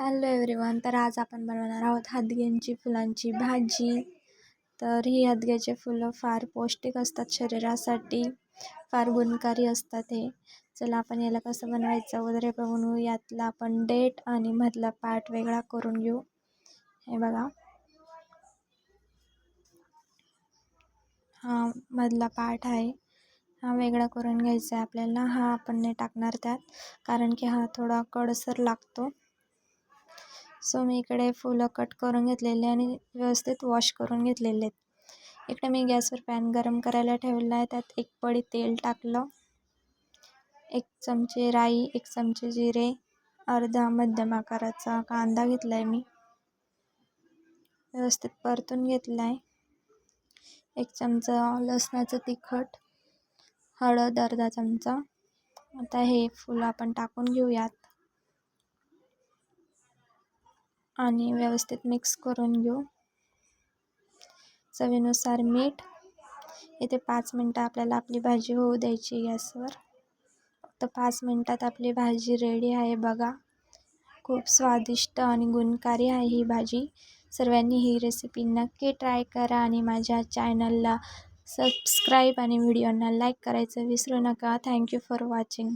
Hello everyone तर आज आपण बनवणार आहोत हदग्यांची फुलांची भाजी. तर ही हदग्याचे फुलं फार पौष्टिक असतात शरीरासाठी फार गुणकारी असतात हे. चला आपण याला कसं बनवायचं वगैरे बनवू यातला आपण डेट आणि मधला पार्ट वेगळा करून घेऊ. हे बघा. हा मधला पार्ट आहे. हा वेगळा करून घ्यायचा आहे आपल्याला. हा आपण नाही टाकणार त्यात कारण की हा थोडा कडसर लागतो. सो मी इकडे फुलं कट करून घेतलेले आणि व्यवस्थित वॉश करून घेतलेले आहेत. इकडे मी गॅसवर पॅन गरम करायला ठेवला आहे. त्यात एक पडी तेल टाकलं. एक चमचे राई एक चमचे जिरे अर्धा मध्यम आकाराचा कांदा घेतला आहे मी. व्यवस्थित परतून घेतला आहे एक चमचा लसणाचं तिखट हळद अर्धा चमचा. आता हे फुलं आपण टाकून घेऊयात. आणि व्यवस्थित मिक्स करून घेऊ. चवीनुसार मीठ. इथे पाच मिनटं आपल्याला आपली भाजी होऊ द्यायची गॅसवर. फक्त पाच मिनटात आपली भाजी रेडी आहे बघा. खूप स्वादिष्ट आणि गुणकारी आहे ही भाजी. सर्वांनी ही रेसिपी नक्की ट्राय करा आणि माझ्या चॅनलला सबस्क्राईब आणि व्हिडिओंना लाईक करायचं विसरू नका. Thank you for watching